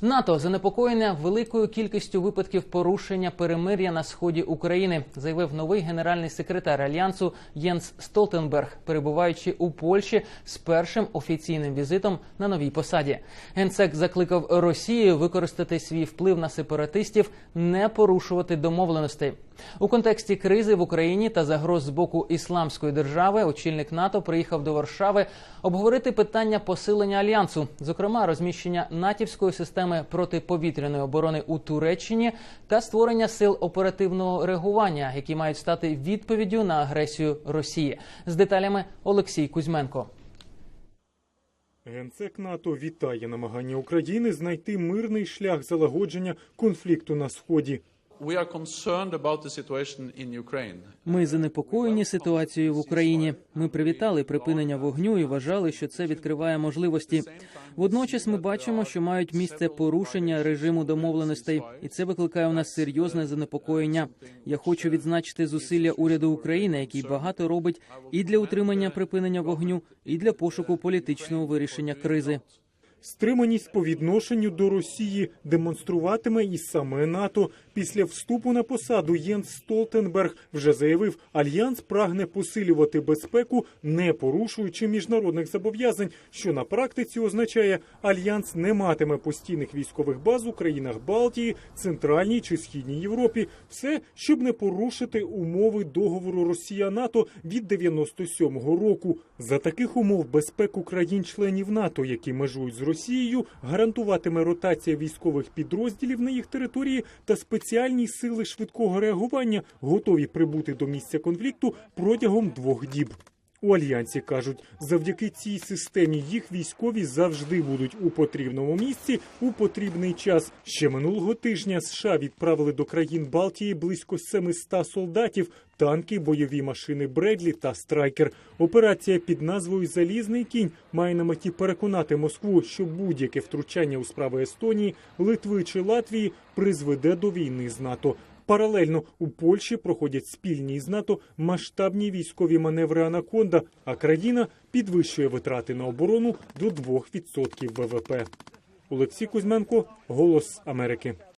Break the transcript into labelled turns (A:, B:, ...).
A: НАТО занепокоєне великою кількістю випадків порушення перемир'я на сході України, заявив новий генеральний секретар альянсу Єнс Столтенберг, перебуваючи у Польщі з першим офіційним візитом на новій посаді. Генсек закликав Росію використати свій вплив на сепаратистів, не порушувати домовленостей. У контексті кризи в Україні та загроз з боку ісламської держави очільник НАТО приїхав до Варшави обговорити питання посилення альянсу, зокрема розміщення натівської системи протиповітряної оборони у Туреччині та створення сил оперативного реагування, які мають стати відповіддю на агресію Росії. З деталями Олексій Кузьменко.
B: Генсек НАТО вітає намагання України знайти мирний шлях залагодження конфлікту на сході.
A: Ми занепокоєні ситуацією в Україні. Ми привітали припинення вогню і вважали, що це відкриває можливості. Водночас ми бачимо, що мають місце порушення режиму домовленостей, і це викликає у нас серйозне занепокоєння. Я хочу відзначити зусилля уряду України, який багато робить і для утримання припинення вогню, і для пошуку політичного вирішення кризи.
B: Стриманість по відношенню до Росії демонструватиме і саме НАТО. Після вступу на посаду Єнс Столтенберг вже заявив, альянс прагне посилювати безпеку, не порушуючи міжнародних зобов'язань, що на практиці означає, альянс не матиме постійних військових баз у країнах Балтії, Центральній чи Східній Європі. Все, щоб не порушити умови договору Росія НАТО від 97-го року. За таких умов безпеку країн-членів НАТО, які межують з Росією, гарантуватиме ротація військових підрозділів на їх території та спеціальні сили швидкого реагування готові прибути до місця конфлікту протягом двох діб. У альянсі кажуть, завдяки цій системі їх військові завжди будуть у потрібному місці у потрібний час. Ще минулого тижня США відправили до країн Балтії близько 700 солдатів, танки, бойові машини Бредлі та Страйкер. Операція під назвою Залізний кінь має на меті переконати Москву, що будь-яке втручання у справи Естонії, Литви чи Латвії призведе до війни з НАТО. Паралельно у Польщі проходять спільні із НАТО масштабні військові маневри Анаконда, а країна підвищує витрати на оборону до 2% ВВП. Олексій Кузьменко, Голос Америки.